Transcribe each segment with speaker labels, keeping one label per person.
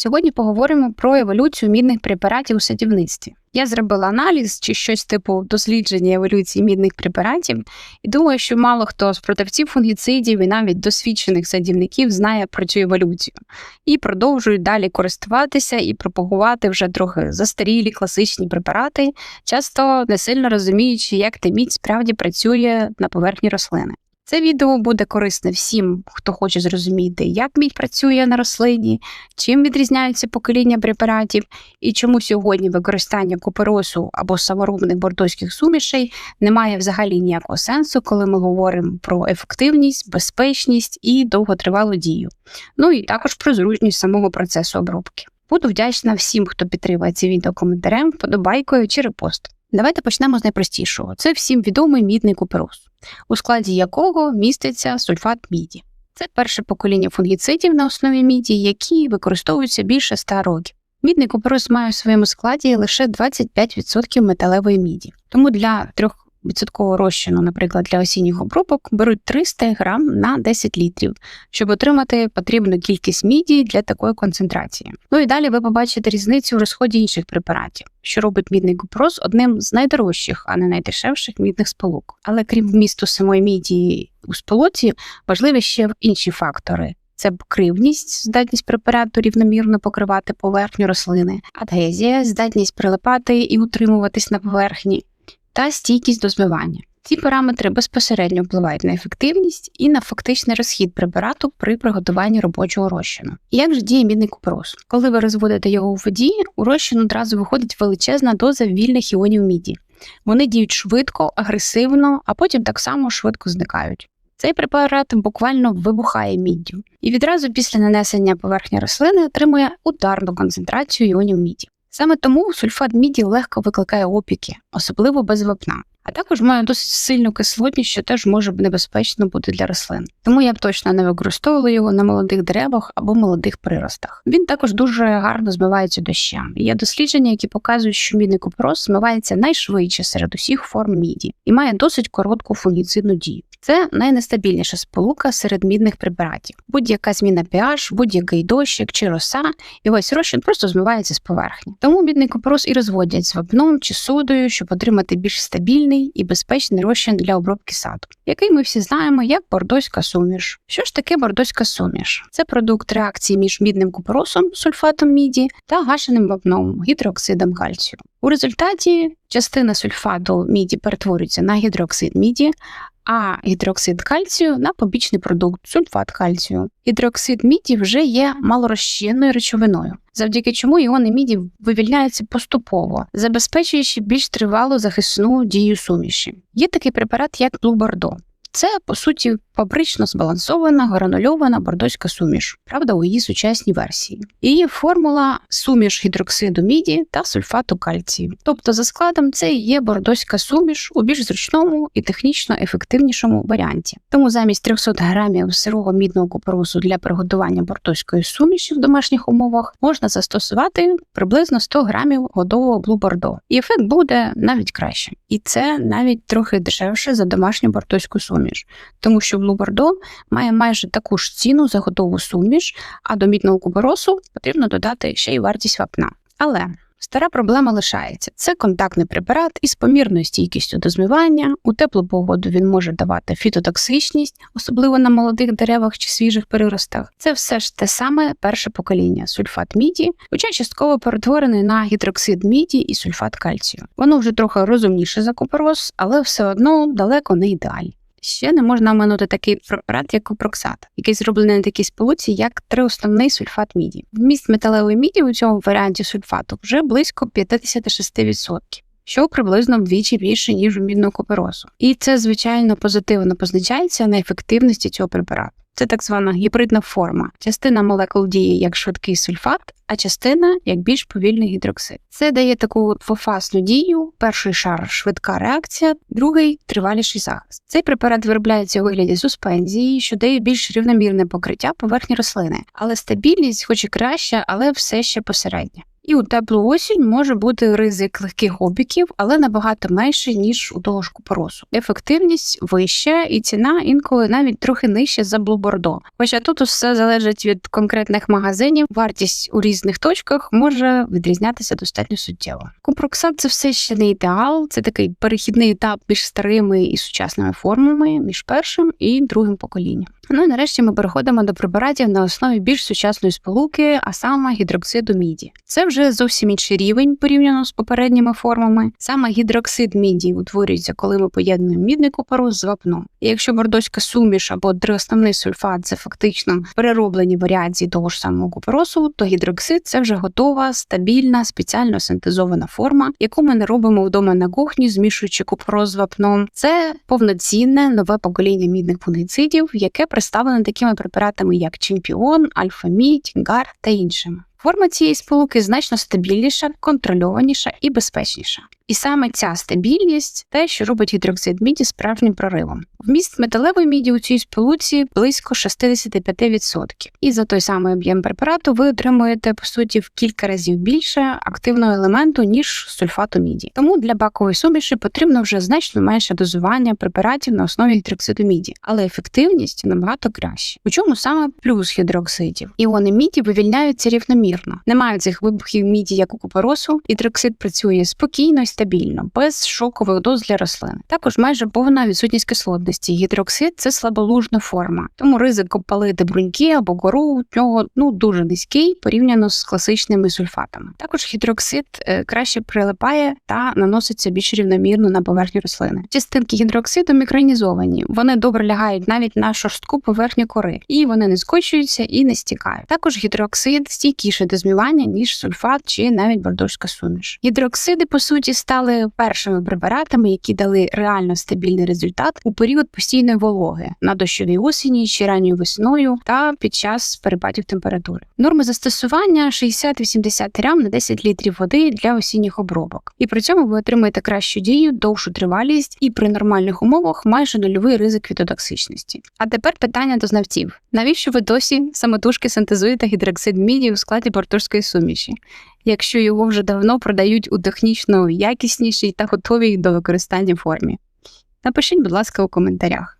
Speaker 1: Сьогодні поговоримо про еволюцію мідних препаратів у садівництві. Я зробила аналіз чи щось типу дослідження еволюції мідних препаратів, і думаю, що мало хто з продавців фунгіцидів і навіть досвідчених садівників знає про цю еволюцію і продовжують далі користуватися і пропагувати вже трохи застарілі класичні препарати, часто не сильно розуміючи, як та мідь справді працює на поверхні рослини. Це відео буде корисне всім, хто хоче зрозуміти, як мідь працює на рослині, чим відрізняються покоління препаратів і чому сьогодні використання куперосу або саморобних бордоських сумішей не має взагалі ніякого сенсу, коли ми говоримо про ефективність, безпечність і довготривалу дію. Ну і також про зручність самого процесу обробки. Буду вдячна всім, хто підтримує це відео коментарем, вподобайкою чи репостом. Давайте почнемо з найпростішого. Це всім відомий мідний купероз, у складі якого міститься сульфат міді. Це перше покоління фунгіцидів на основі міді, які використовуються більше 100 років. Мідний купероз має у своєму складі лише 25% металевої міді. Тому для трьох відсоткового розчину, наприклад, для осінніх обробок, беруть 300 грам на 10 літрів, щоб отримати потрібну кількість міді для такої концентрації. Ну і далі ви побачите різницю в розході інших препаратів, що робить мідний купроз одним з найдорожчих, а не найдешевших мідних сполук. Але крім вмісту самої міді у сполуці, важливі ще інші фактори. Це кривність, здатність препарату рівномірно покривати поверхню рослини, адгезія, здатність прилипати і утримуватись на поверхні, та стійкість до змивання. Ці параметри безпосередньо впливають на ефективність і на фактичний розхід препарату при приготуванні робочого розчину. Як же діє мідний купероз? Коли ви розводите його у воді, у розчин одразу виходить величезна доза вільних іонів міді. Вони діють швидко, агресивно, а потім так само швидко зникають. Цей препарат буквально вибухає міддю, і відразу після нанесення поверхні рослини отримує ударну концентрацію іонів міді. Саме тому сульфат міді легко викликає опіки, особливо без вапна, а також має досить сильну кислотність, що теж може небезпечно бути для рослин. Тому я б точно не використовувала його на молодих деревах або молодих приростах. Він також дуже гарно змивається дощем. Є дослідження, які показують, що мідний купрос змивається найшвидше серед усіх форм міді і має досить коротку фунгіцидну дію. Це найнестабільніша сполука серед мідних препаратів. Будь-яка зміна pH, будь-який дощик чи роса, і весь розчин просто змивається з поверхні. Тому мідний купорос і розводять з вапном чи содою, щоб отримати більш стабільний і безпечний розчин для обробки саду, який ми всі знаємо як бордоська суміш. Що ж таке бордоська суміш? Це продукт реакції між мідним купоросом, сульфатом міді та гашеним вапном гідрооксидом кальцію. У результаті частина сульфату міді перетворюється на гідроксид міді, а гідроксид кальцію на побічний продукт сульфат кальцію. Гідроксид міді вже є малорозчинною речовиною, завдяки чому іони міді вивільняються поступово, забезпечуючи більш тривалу захисну дію суміші. Є такий препарат, як Bordeaux. Це, по суті, фабрично збалансована гранульована бордоська суміш, правда, у її сучасній версії. Її формула суміш гідроксиду міді та сульфату кальцію. Тобто, за складом, це є бордоська суміш у більш зручному і технічно ефективнішому варіанті. Тому замість 300 грамів сирого мідного купоросу для приготування бордоської суміші в домашніх умовах можна застосувати приблизно 100 грамів годового Blue Bordeaux. І ефект буде навіть краще. І це навіть трохи дешевше за домашню бордоську суміш, тому що Bordeaux має майже таку ж ціну за готову суміш, а до мідного куборосу потрібно додати ще й вартість вапна. Але стара проблема лишається: це контактний препарат із помірною стійкістю до змивання. У теплу погоду він може давати фітотоксичність, особливо на молодих деревах чи свіжих переростах. Це все ж те саме перше покоління сульфат міді, хоча частково перетворений на гідроксид міді і сульфат кальцію. Воно вже трохи розумніше за купорос, але все одно далеко не ідеальне. Ще не можна оминути такий препарат, як купроксат, який зроблений на такій сполуці, як триосновний сульфат міді. Вміст металевої міді у цьому варіанті сульфату вже близько 56%. Що приблизно вдвічі більше, ніж у мідного куперозу. І це, звичайно, позитивно позначається на ефективності цього препарату. Це так звана гібридна форма. Частина молекул діє як швидкий сульфат, а частина як більш повільний гідроксид. Це дає таку двофасну дію: перший шар швидка реакція, другий триваліший захист. Цей препарат виробляється у вигляді суспензії, що дає більш рівномірне покриття поверхні рослини, але стабільність, хоч і краща, але все ще посередня. І у теплу осінь може бути ризик легких опіків, але набагато менше, ніж у того ж купоросу. Ефективність вища і ціна інколи навіть трохи нижча за блубордо. Хоча тут все залежить від конкретних магазинів, вартість у різних точках може відрізнятися достатньо суттєво. Купроксат це все ще не ідеал, це такий перехідний етап між старими і сучасними формами, між першим і другим поколінням. Ну і нарешті ми переходимо до препаратів на основі більш сучасної сполуки, а саме гідроксиду міді. Це вже зовсім інший рівень порівняно з попередніми формами. Саме гідроксид міді утворюється, коли ми поєднуємо мідний купорос з вапном. І якщо бордоська суміш або триосновний сульфат це фактично перероблені варіації того ж самого купоросу, то гідроксид це вже готова, стабільна, спеціально синтезована форма, яку ми не робимо вдома на кухні, змішуючи купорос з вапном. Це повноцінне нове покоління мідних фунгіцидів, яке представлене такими препаратами, як Чемпіон, Альфа-Мідь, Гар та іншими. Форма цієї сполуки значно стабільніша, контрольованіша і безпечніша. І саме ця стабільність те, що робить гідроксид міді справжнім проривом. Вміст металевої міді у цій сполуці близько 65%. І за той самий об'єм препарату ви отримуєте по суті в кілька разів більше активного елементу, ніж сульфату міді. Тому для бакової суміші потрібно вже значно менше дозування препаратів на основі гідроксиду міді, але ефективність набагато краще. У чому саме плюс гідроксидів? Іони міді вивільняються рівномірно. Немає цих вибухів міді, як у купоросу, гідроксид працює спокійно стабільно, без шокових доз для рослин. Також майже повна відсутність кислотності. Гідроксид це слаболужна форма, тому ризик опалити бруньки або кору у нього ну дуже низький порівняно з класичними сульфатами. Також гідроксид е, краще прилипає та наноситься більш рівномірно на поверхню рослини. Частинки гідроксиду мікронізовані, вони добре лягають навіть на шорстку поверхню кори, і вони не скочуються і не стікають. Також гідроксид стійкіше до змивання ніж сульфат чи навіть бордорська суміш. Гідроксиди по суті стали першими препаратами, які дали реально стабільний результат у період постійної вологи на дощовій осені чи ранньою весною та під час перепадів температури. Норми застосування 60-80 грам на 10 літрів води для осінніх обробок, і при цьому ви отримаєте кращу дію, довшу тривалість і при нормальних умовах майже нульовий ризик від отоксичності. А тепер питання до знавців: навіщо ви досі самотужки синтезуєте гідроксид міді у складі бортурської суміші? Якщо його вже давно продають у технічно якіснішій та готовій до використання формі. Напишіть, будь ласка, у коментарях.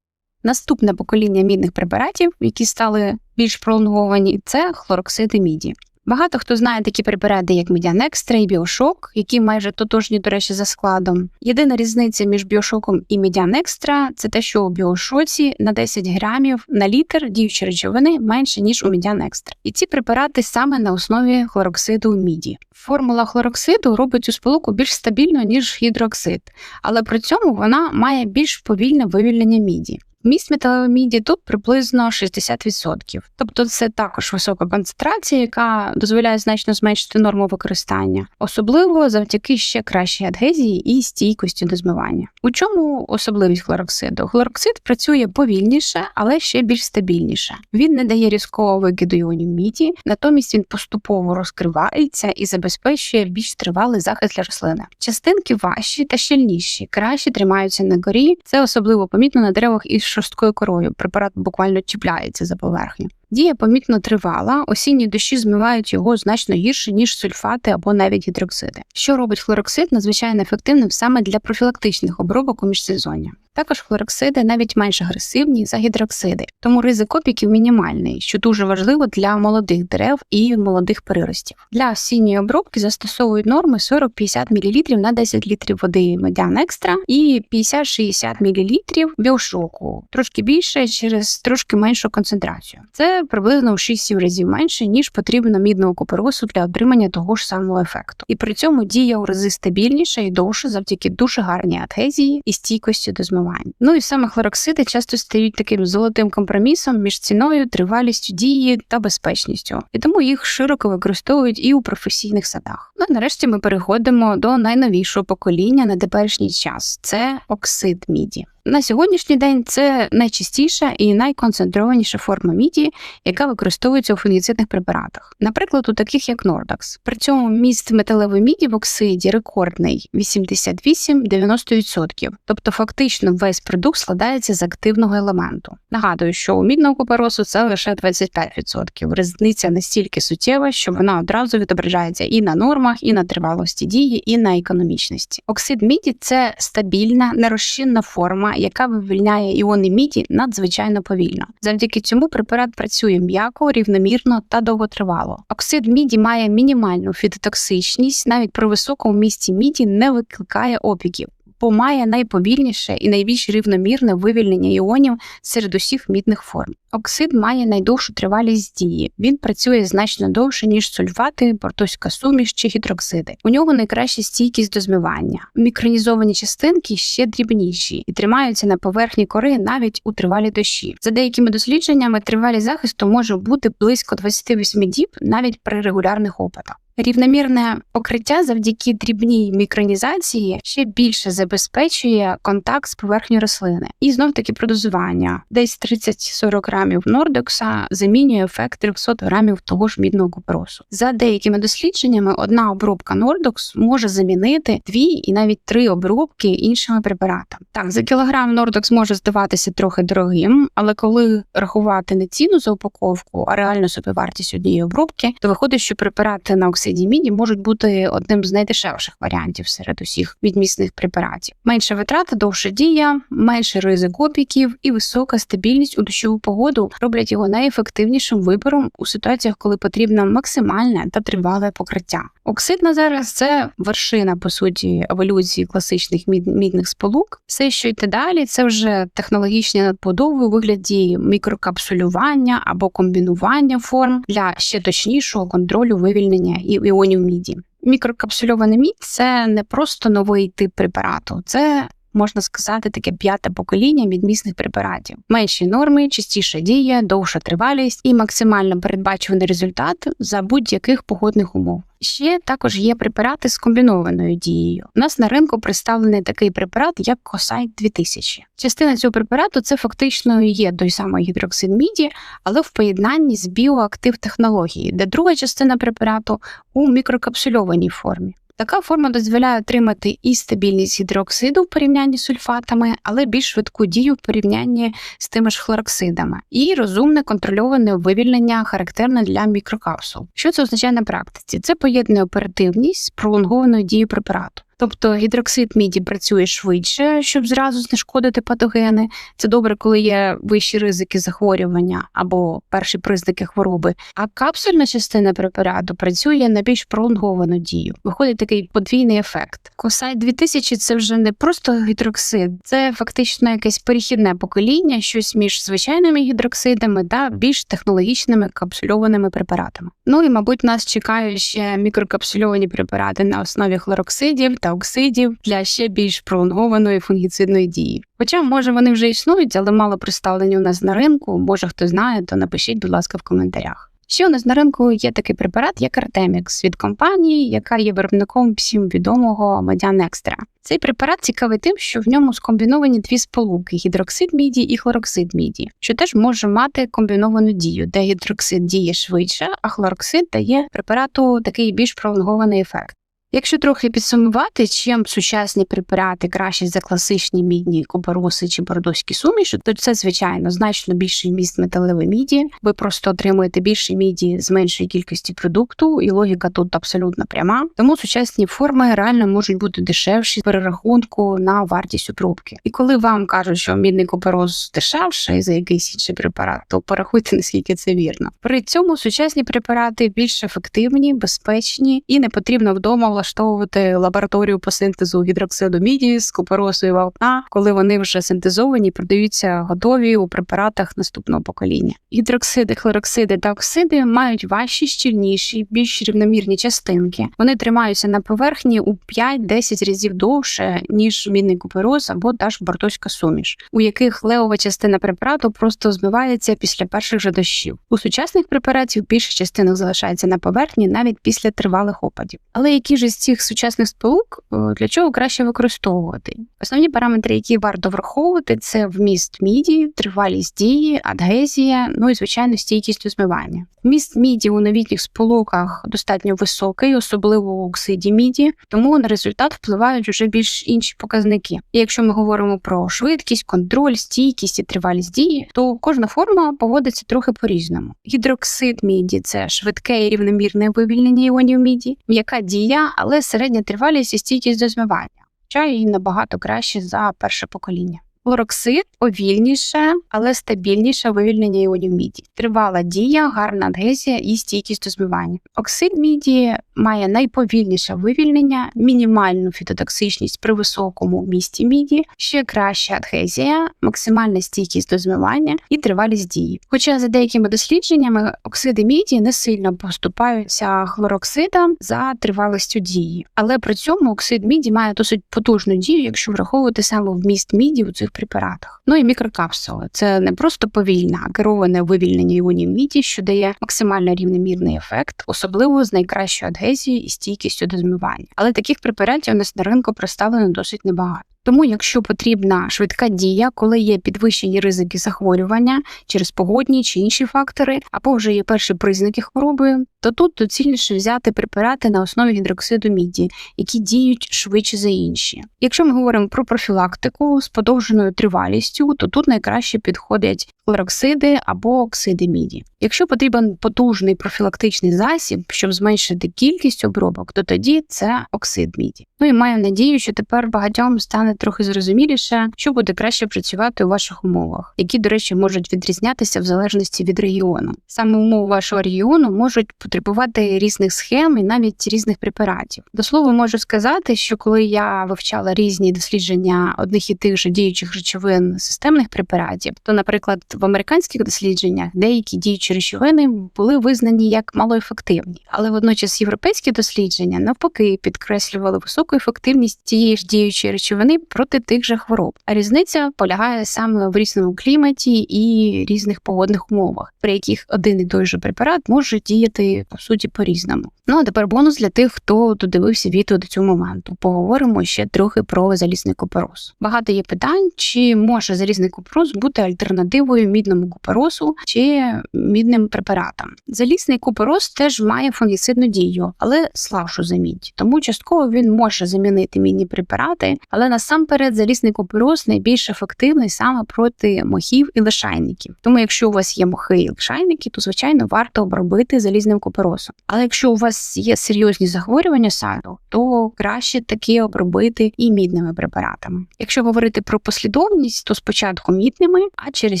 Speaker 1: Наступне покоління мідних препаратів, які стали більш пролонговані, це хлороксиди міді. Багато хто знає такі препарати, як Медіан Екстра і Біошок, які майже тотожні, до речі, за складом. Єдина різниця між біошоком і Медіан Екстра це те, що у біошоці на 10 грамів на літр діючі речовини менше ніж у Медіан Екстра. І ці препарати саме на основі хлороксиду міді. Формула хлороксиду робить цю сполуку більш стабільною, ніж гідроксид, але при цьому вона має більш повільне вивільнення міді. Міст металоміді тут приблизно 60%. Тобто це також висока концентрація, яка дозволяє значно зменшити норму використання, особливо завдяки ще кращій адгезії і стійкості до змивання. У чому особливість хлороксиду? Хлороксид працює повільніше, але ще більш стабільніше. Він не дає різкого викиду іонів міді, натомість він поступово розкривається і забезпечує більш тривалий захист для рослини. Частинки важчі та щільніші, краще тримаються на горі. Це особливо помітно на деревах із шорсткою корою. Препарат буквально чіпляється за поверхню. Дія помітно тривала, осінні дощі змивають його значно гірше, ніж сульфати або навіть гідроксиди. Що робить хлороксид надзвичайно ефективним саме для профілактичних обробок у міжсезоння. Також хлороксиди навіть менш агресивні за гідроксиди, тому ризик опіків мінімальний, що дуже важливо для молодих дерев і молодих приростів. Для осінньої обробки застосовують норми 40-50 мл на 10 літрів води медян екстра і 50-60 мл біошоку, трошки більше через трошки меншу концентрацію. Це приблизно в 6-7 разів менше, ніж потрібно мідного куперосу для отримання того ж самого ефекту. І при цьому дія у рази стабільніша і довше завдяки дуже гарній адгезії і стійкості до змивання. Ну і саме хлороксиди часто стають таким золотим компромісом між ціною, тривалістю дії та безпечністю, і тому їх широко використовують і у професійних садах. Ну і нарешті ми переходимо до найновішого покоління на теперішній час це оксид міді. На сьогоднішній день це найчастіша і найконцентрованіша форма міді, яка використовується у фунгіцидних препаратах, наприклад, у таких як Нордакс. При цьому міст металевої міді в оксиді рекордний 88-90%, тобто фактично весь продукт складається з активного елементу. Нагадую, що у мідного купоросу це лише 25%. Різниця настільки суттєва, що вона одразу відображається і на нормах, і на тривалості дії, і на економічності. Оксид міді це стабільна, нерозчинна форма, яка вивільняє іони міді надзвичайно повільно. Завдяки цьому препарат працює м'яко, рівномірно та довготривало. Оксид міді має мінімальну фітотоксичність, навіть при високому місці міді не викликає опіків. Бо має найповільніше і найбільш рівномірне вивільнення іонів серед усіх мідних форм. Оксид має найдовшу тривалість дії. Він працює значно довше, ніж сульфати, портоська суміш чи гідроксиди. У нього найкраща стійкість до змивання. Мікронізовані частинки ще дрібніші і тримаються на поверхні кори навіть у тривалі дощі. За деякими дослідженнями, тривалість захисту може бути близько 28 діб навіть при регулярних опитах. Рівномірне покриття завдяки дрібній мікронізації ще більше забезпечує контакт з поверхнею рослини. І знов таки про дозування. Десь 30-40 грамів нордекса замінює ефект 300 грамів того ж мідного куперосу. За деякими дослідженнями, одна обробка нордекс може замінити дві і навіть три обробки іншими препаратами. Так, за кілограм нордекс може здаватися трохи дорогим, але коли рахувати не ціну за упаковку, а реальну собівартість однієї обробки, то виходить, що препарати на оксиді міді можуть бути одним з найдешевших варіантів серед усіх відмісних препаратів. Менша витрата, довша дія, менший ризик опіків і висока стабільність у дощову погоду роблять його найефективнішим вибором у ситуаціях, коли потрібно максимальне та тривале покриття. Оксид на зараз це вершина по суті еволюції класичних мідних сполук. Все, що йде далі, це вже технологічні надбудови у вигляді мікрокапсулювання або комбінування форм для ще точнішого контролю вивільнення іонів міді. Мікрокапсульований мідь це не просто новий тип препарату, це можна сказати таке п'яте покоління відмісних препаратів. Менші норми, частіша дія, довша тривалість і максимально передбачуваний результат за будь-яких погодних умов. Ще також є препарати з комбінованою дією. У нас на ринку представлений такий препарат, як Косайт 2000. Частина цього препарату це фактично є той самий гідроксид міді, але в поєднанні з біоактив технології, де друга частина препарату у мікрокапсульованій формі. Така форма дозволяє отримати і стабільність гідроксиду в порівнянні з сульфатами, але більш швидку дію в порівнянні з тими ж хлороксидами, і розумне контрольоване вивільнення характерне для мікрокапсул. Що це означає на практиці? Це поєднує оперативність з пролонгованою дією препарату. Тобто гідроксид міді працює швидше, щоб зразу знешкодити патогени. Це добре, коли є вищі ризики захворювання або перші признаки хвороби. А капсульна частина препарату працює на більш пролонговану дію. Виходить такий подвійний ефект. Косайт 2000 – це вже не просто гідроксид, це фактично якесь перехідне покоління, щось між звичайними гідроксидами та більш технологічними капсульованими препаратами. Ну і мабуть, нас чекають ще мікрокапсульовані препарати на основі хлороксидів та оксидів для ще більш пролонгованої фунгіцидної дії. Хоча, може, вони вже існують, але мало представлені у нас на ринку. Може хто знає, то напишіть, будь ласка, в коментарях. Ще у нас на ринку є такий препарат, як Artemix від компанії, яка є виробником всім відомого Extra. Цей препарат цікавий тим, що в ньому скомбіновані дві сполуки гідроксид міді і хлороксид міді, що теж може мати комбіновану дію, де гідроксид діє швидше, а хлороксид дає препарату такий більш пролонгований ефект. Якщо трохи підсумувати, чим сучасні препарати краще за класичні мідні купороси чи бордоські суміші, то це звичайно значно більший міст металевої міді. Ви просто отримуєте більше міді з меншої кількості продукту, і логіка тут абсолютно пряма. Тому сучасні форми реально можуть бути дешевші з перерахунку на вартість обробки. І коли вам кажуть, що мідний купорос дешевший за якийсь інший препарат, то порахуйте наскільки це вірно. При цьому сучасні препарати більш ефективні, безпечні і не потрібно вдома влаштовувати лабораторію по синтезу гідроксиду міді з купоросу і вапна, коли вони вже синтезовані, продаються готові у препаратах наступного покоління. Гідроксиди, хлороксиди та оксиди мають важчі, щільніші, більш рівномірні частинки. Вони тримаються на поверхні у 5-10 разів довше ніж мідний купероз або та ж бортоська суміш, у яких левова частина препарату просто змивається після перших же дощів. У сучасних препаратів більша частина залишається на поверхні навіть після тривалих опадів. Але які ж з цих сучасних сполук е, для чого краще використовувати? Основні параметри, які варто враховувати, це вміст міді, тривалість дії, адгезія, ну і звичайно стійкість до змивання. Вміст міді у новітніх сполуках достатньо високий, особливо у оксиді міді, тому на результат впливають вже більш інші показники. І якщо ми говоримо про швидкість, контроль, стійкість і тривалість дії, то кожна форма поводиться трохи по-різному. Гідроксид міді це швидке і рівномірне вивільнення іонів міді, м'яка дія, але середня тривалість і стійкість до змивання. Хоча і набагато краще за перше покоління. Хлороксид повільніше, але стабільніше вивільнення іонів міді. Тривала дія, гарна адгезія і стійкість до змивання. Оксид міді має найповільніше вивільнення, мінімальну фітотоксичність при високому вмісті міді, ще краща адгезія, максимальна стійкість до змивання і тривалість дії. Хоча за деякими дослідженнями оксиди міді не сильно поступаються хлороксидам за тривалістю дії, але при цьому оксид міді має досить потужну дію, якщо враховувати саме вміст міді у цих препаратах. Ну і мікрокапсули це не просто повільне, а кероване вивільнення іонів міді, що дає максимально рівномірний ефект, особливо з найкращою адгезією і стійкістю до змивання. Але таких препаратів у нас на ринку представлено досить небагато. Тому, якщо потрібна швидка дія, коли є підвищені ризики захворювання через погодні чи інші фактори, або вже є перші признаки хвороби, то тут доцільніше взяти препарати на основі гідроксиду міді, які діють швидше за інші. Якщо ми говоримо про профілактику з подовженою тривалістю, то тут найкраще підходять хлороксиди або оксиди міді. Якщо потрібен потужний профілактичний засіб, щоб зменшити кількість обробок, то тоді це оксид міді. Ну і маю надію, що тепер багатьом стане трохи зрозуміліше, що буде краще працювати у ваших умовах, які, до речі, можуть відрізнятися в залежності від регіону. Саме умови вашого регіону можуть потребувати різних схем і навіть різних препаратів. До слова, можу сказати, що коли я вивчала різні дослідження одних і тих же діючих речовин системних препаратів, то, наприклад, в американських дослідженнях деякі діючі речовини були визнані як малоефективні, але водночас європейські дослідження навпаки підкреслювали високу ефективність цієї ж діючої речовини проти тих же хвороб. А різниця полягає саме в різному кліматі і різних погодних умовах, при яких один і той же препарат може діяти по суті по-різному. Ну а тепер бонус для тих, хто додивився відео до цього моменту. Поговоримо ще трохи про залізний купероз. Багато є питань, чи може залізний купероз бути альтернативою мідному куперозу чи мідним препаратам. Залізний купероз теж має фунгіцидну дію, але слабшу за мідь. Тому частково він може замінити мідні препарати, але насамперед залізний купероз найбільш ефективний саме проти мохів і лишайників. Тому, якщо у вас є мохи і лишайники, то звичайно варто обробити залізним куперозом. Але якщо у вас є серйозні захворювання саду, то краще таки обробити і мідними препаратами. Якщо говорити про послідовність, то спочатку мідними, а через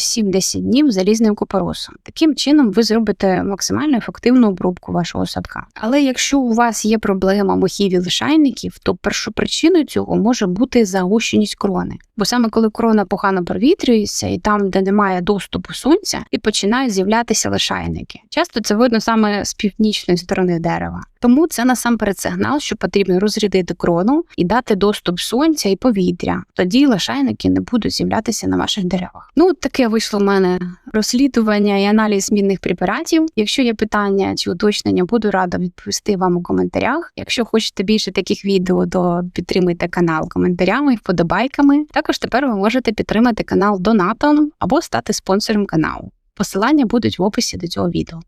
Speaker 1: 7-10 днів залізним купоросом. Таким чином ви зробите максимально ефективну обробку вашого садка. Але якщо у вас є проблема мохів і лишайників, то першопричиною цього може бути загущеність крони. Бо саме коли крона погано провітрюється, і там, де немає доступу сонця, і починають з'являтися лишайники. Часто це видно саме з північної сторони дерева. Тому це насамперед сигнал, що потрібно розрядити крону і дати доступ сонця і повітря. Тоді лишайники не будуть з'являтися на ваших деревах. Ну таке вийшло в мене розслідування і аналіз змінних препаратів. Якщо є питання чи уточнення, буду рада відповісти вам у коментарях. Якщо хочете більше таких відео, то підтримуйте канал коментарями і вподобайками. Також тепер ви можете підтримати канал донатом або стати спонсором каналу. Посилання будуть в описі до цього відео.